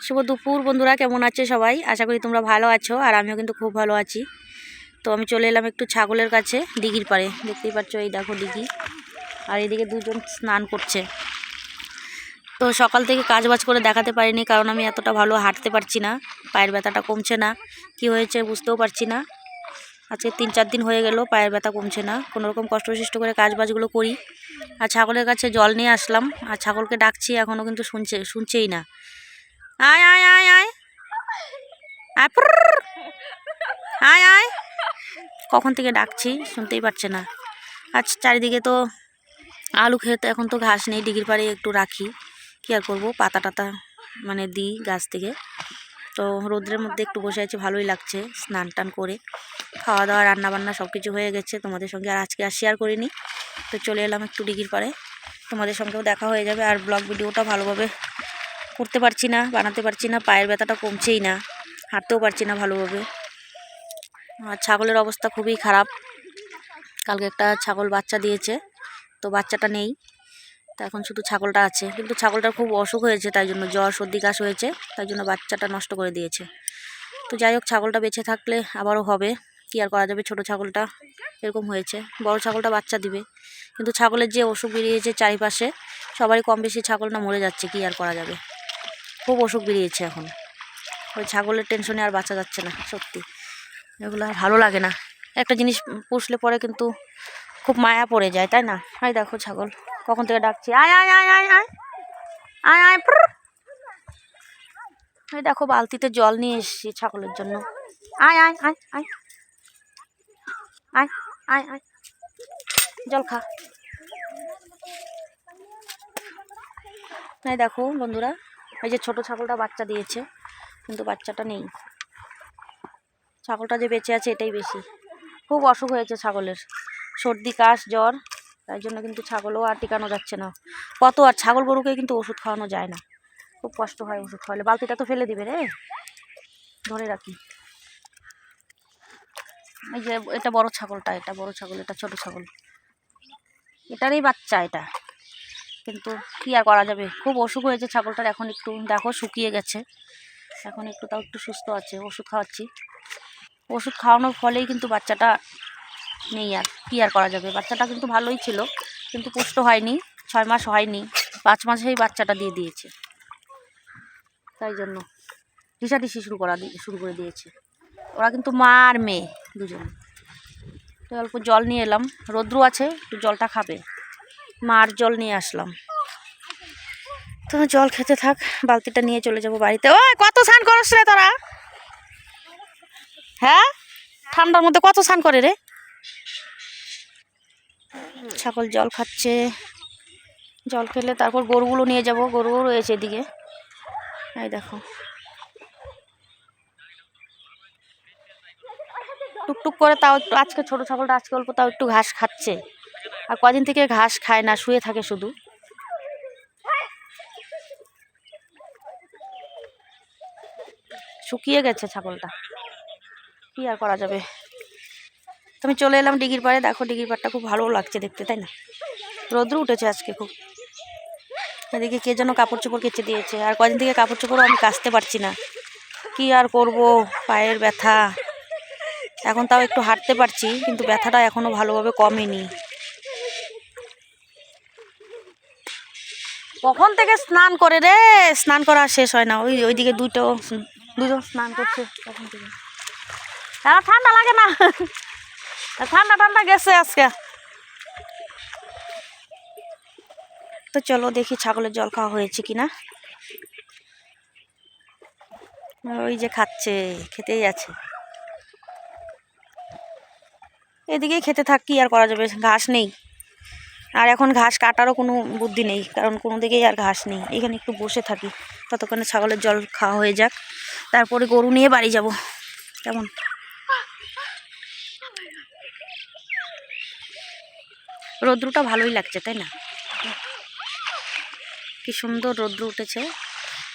শুভ দুপুর বন্ধুরা, কেমন আছে সবাই? আশা করি তোমরা ভালো আছো আর আমিও কিন্তু খুব ভালো আছি। তো আমি চলে এলাম একটু ছাগলের কাছে, দিঘির পাড়ে। দেখতেই পাচ্ছ এই দেখো দিঘি। আর এদিকে দুজন স্নান করছে। তো সকাল থেকে কাজ বাজ করে দেখাতে পারিনি, কারণ আমি এতটা ভালো হাঁটতে পারছি না। পায়ের ব্যথাটা কমছে না। কি হয়েছে বুঝতেও পারছি না। আজকে তিন চার দিন হয়ে গেল, পায়ের ব্যথা কমছে না। কোনো রকম কষ্টসিষ্ট করে কাজ বাজগুলো করি। আর ছাগলের কাছে জল নিয়ে আসলাম। আর ছাগলকে ডাকছি এখনও কিন্তু শুনছে, শুনছেই না। আয় আয় আয় আয়। আয় আয় কখন থেকে ডাকছি শুনতেই পারছে না। আচ্ছা চারিদিকে তো আলু খেতে এখন তো ঘাস নেই, ডিগির পাড়ে একটু রাখি। কী আর করব? পাতা টাতা মানে দিই গাছ থেকে। তো রোদ্রের মধ্যে একটু বসে আছি, ভালোই লাগছে স্নান টান করে। খাওয়া দাওয়া রান্না বান্না সব কিছু হয়ে গেছে, তোমাদের সঙ্গে আর আজকে আর শেয়ার করিনি। তো চলে এলাম একটু ডিগির পাড়ে। তোমাদের সঙ্গেও দেখা হয়ে যাবে, আর ব্লগ ভিডিওটা ভালোভাবে করতে পারছি না, বানাতে পারছি না, পায়ের ব্যথাটা কমছেই না, হাঁটতেও পারছি না ভালোভাবে। আর ছাগলের অবস্থা খুবই খারাপ। কালকে একটা ছাগল বাচ্চা দিয়েছে, তো বাচ্চাটা নেই, তো এখন শুধু ছাগলটা আছে। কিন্তু ছাগলটার খুব অসুখ হয়েছে, তাই জন্য জ্বর, সর্দি, কাশ হয়েছে, তাই জন্য বাচ্চাটা নষ্ট করে দিয়েছে। তো যাই হোক, ছাগলটা বেঁচে থাকলে আবারও হবে। কী আর করা যাবে ছোট ছাগলটা? এরকম হয়েছে। বড় ছাগলটা বাচ্চা দিবে। কিন্তু ছাগলের যে অসুখ বেরিয়েছে চারিপাশে, সবারই কম বেশি ছাগল না মরে যাচ্ছে, কী আর করা যাবে? খুব অসুখ বেরিয়েছে এখন। ওই ছাগলের টেনশনে আর বাঁচা যাচ্ছে না, সত্যি। এগুলো আর ভালো লাগে না। একটা জিনিস পুষলে পরে কিন্তু খুব মায়া পড়ে যায়, তাই না? আয় দেখো ছাগল, কখন থেকে ডাকছি? আয় আয় আয় আয় আয়। আয় আয় এই দেখো, বালতিতে জল নিয়ে এসেছি ছাগলের জন্য। আয় আয় আয় আয়। আয় আয় আয়। জল খা। দেখো বন্ধুরা এই যে ছোট ছাগলটা বাচ্চা দিয়েছে, কিন্তু বাচ্চাটা নেই। ছাগলটা যে বেঁচে আছে এটাই বেশি। খুব অসুখ হয়েছে ছাগলের। সর্দি, কাশ, জ্বর, তাই জন্য কিন্তু ছাগলও আর টিকানো যাচ্ছে না। কত আর ছাগল গরুকে কিন্তু ওষুধ খাওয়ানো যায় না। খুব কষ্ট হয় ওষুধ খাওয়ালে। বালতিটা তো ফেলে দিবে রে। ধরে রাখি। এই যে, এটা বড় ছাগলটা, এটা বড় ছাগল, এটা ছোট ছাগল। এটারই বাচ্চা এটা। কিন্তু কী আর করা যাবে? খুব অসুখ হয়েছে ছাগলটার, এখন একটু দেখো শুকিয়ে গেছে। এখন একটু তাও একটু সুস্থ আছে, ওষুধ খাওয়াচ্ছি। ওষুধ খাওয়ানোর ফলেই কিন্তু বাচ্চাটা নেই আর, কী আর করা যাবে? বাচ্চাটা কিন্তু ভালোই ছিল, কিন্তু পুষ্ট হয়নি, ছয় মাস হয়নি, পাঁচ মাসেই বাচ্চাটা দিয়ে দিয়েছে। তাই জন্য টিসাটিসি শুরু করা শুরু করে দিয়েছে। ওরা কিন্তু মা আর মেয়ে দুজন। তো অল্প জল নিয়ে এলাম রৌদ্রু আছে, একটু জলটা খাবে। মার জল নিয়ে আসলাম। তো জল খেতে থাক, বালতিটা নিয়ে চলে যাব বাড়িতে। ও কত স্নান করস রে তোরা? হ্যাঁ? ঠান্ডার মধ্যে কত স্নান করে রে? ছাগল জল খাচ্ছে। জল খেলে তারপর গরুগুলো নিয়ে যাব। গরুও রয়েছে এদিকে। এই দেখো। টুকটুক করে তাও একটু আজকে ছোট ছাগলটা আজকে অল্প, তাও একটু ঘাস খাচ্ছে। আর কদিন থেকে ঘাস খায় না, শুয়ে থাকে শুধু। শুকিয়ে গেছে ছাগলটা। কি আর করা যাবে? তো আমি চলে এলাম ডিগির পাড়ে। দেখো ডিগির পাড়টা খুব ভালো লাগছে দেখতে, তাই না? রৌদ্র উঠেছে আজকে খুব। এদিকে কে যেন কাপড় চোপড় কেচে দিয়েছে। আর কদিন থেকে কাপড় চোপড়ও আমি কাচতে পারছি না। কি আর করব? পায়ের ব্যথা। এখন তাও একটু হাঁটতে পারছি, কিন্তু ব্যথাটা এখনও ভালোভাবে কমেনি। কখন থেকে স্নান করে রে? স্নান করা শেষ হয় না। ওই ওইদিকে দুটো দুজন স্নান করছে। কখন থেকে? আর ঠান্ডা লাগে না। ঠান্ডা ঠান্ডা গেছে আজকে। তো চলো দেখি ছাগলের জল খাওয়া হয়েছে কিনা। ওই যে খাচ্ছে, খেতেই আছে। এদিকেই খেতে থাক, কি আর করা যাবে? ঘাস নেই। আর এখন ঘাস কাটারও কোনো বুদ্ধি নেই, কারণ কোনো দিকেই আর ঘাস নেই। এখানে একটু বসে থাকি, ততক্ষণে ছাগলের জল খাওয়া হয়ে যাক। তারপরে গরু নিয়ে বাড়ি যাব। কেমন? রৌদ্রটা ভালোই লাগছে, তাই না? কি সুন্দর রৌদ্র উঠেছে।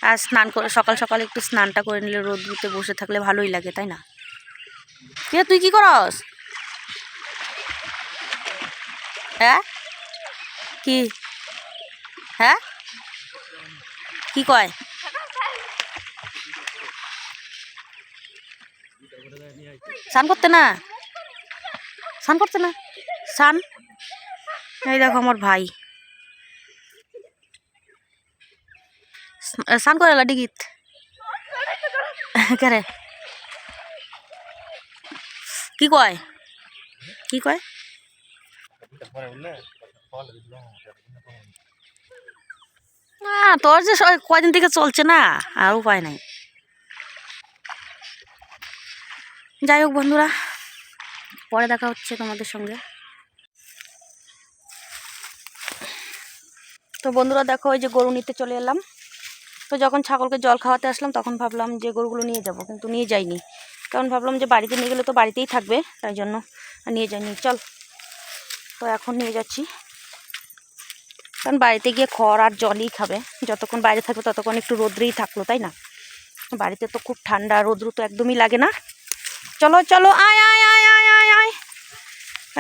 আর স্নান করে, সকাল সকাল একটু স্নানটা করে নিলে রৌদ্রুতে বসে থাকলে ভালোই লাগে, তাই না? তুই কি করস? হ্যাঁ? কি? হ্যাঁ? কি কয়? স্নান করতে না? স্নান করতে না? স্নান? এই দেখো আমার ভাই। স্নান করে লাডি গীত। কে কি কয়? কি কয়? না, তোর যে কয়দিন থেকে চলছে না, আর উপায় নাই। যাই হোক বন্ধুরা, পরে দেখা হচ্ছে তোমাদের সঙ্গে। তো বন্ধুরা, দেখো, ওই যে গরু নিতে চলে এলাম। তো যখন ছাগলকে জল খাওয়াতে আসলাম, তখন ভাবলাম যে গরুগুলো নিয়ে যাব, কিন্তু নিয়ে যাইনি। কারণ ভাবলাম যে বাড়িতে নিয়ে গেলে তো বাড়িতেই থাকবে, তাই জন্য নিয়ে যাইনি। চল, তো এখন নিয়ে যাচ্ছি। কারণ বাড়িতে গিয়ে খড় আর জলই খাবে। যতক্ষণ বাইরে থাকবে ততক্ষণ একটু রোদ্রেই থাকল, তাই না? বাড়িতে তো খুব ঠান্ডা, রোদ্রু তো একদমই লাগে না। চলো চলো, আয় আয় আয় আয় আয় আয়।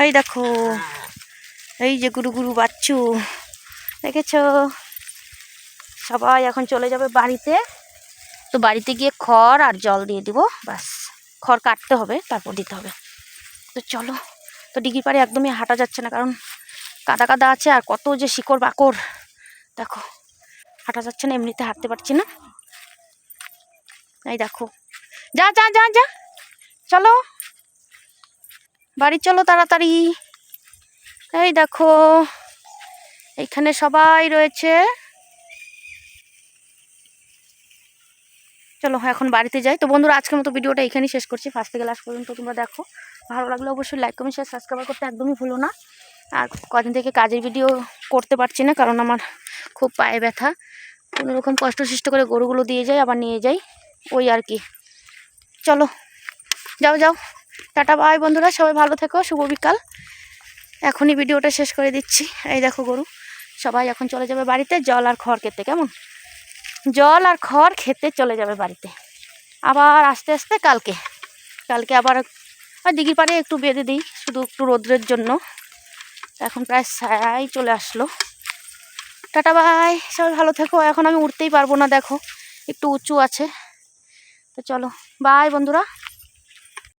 এই দেখো, এই যে গুরু গুরু বাচ্চু, দেখেছ? সবাই এখন চলে যাবে বাড়িতে। তো বাড়িতে গিয়ে খড় আর জল দিয়ে দিব, ব্যাস। খড় কাটতে হবে, তারপর দিতে হবে। তো চলো, তো ডিগির পাড়ে একদমই হাঁটা যাচ্ছে না, কারণ কাদা কাদা আছে আর কত যে শিকড় বাকড়। দেখো, হাঁটা যাচ্ছে না, এমনিতে হাঁটতে পারছি না। এই দেখো, যা যা যা যা, চলো। বাড়ি চলো তাড়াতাড়ি। এই দেখো এইখানে সবাই রয়েছে। চলো, এখন বাড়িতে যাই। তো বন্ধুরা, আজকের মতো ভিডিওটা এখানেই শেষ করছি। ফার্স্ট থেকে লাস্ট পর্যন্ত তোমরা দেখো। ভালো লাগলে অবশ্যই লাইক কমেন্ট শেয়ার সাবস্ক্রাইব করতে একদমই ভুলো না। আর কদিন থেকে কাজের ভিডিও করতে পারছি না, কারণ আমার খুব পায়ে ব্যথা। কোনো রকম কষ্ট সৃষ্ট করে গরুগুলো দিয়ে যাই, আবার নিয়ে যাই। ওই আর কি। চলো, যাও যাও। টাটা বাই বন্ধুরা, সবাই ভালো থেকো, শুভ বিকাল। এখনই ভিডিওটা শেষ করে দিচ্ছি। এই দেখো গরু, সবাই এখন চলে যাবে বাড়িতে, জল আর খড় খেতে, কেমন? জল আর খড় খেতে চলে যাবে বাড়িতে। আবার আস্তে আস্তে কালকে কালকে আবার দিঘির পাড়ে একটু বেঁধে দিই, শুধু একটু রোদ্রের জন্য। এখন প্রায় ছায়াই চলে আসলো। Tata, bye. সবাই ভালো থেকো। এখন আমি উঠতেই পারব না, দেখো। একটু উঁচু আছে। তো চলো, বাই বন্ধুরা।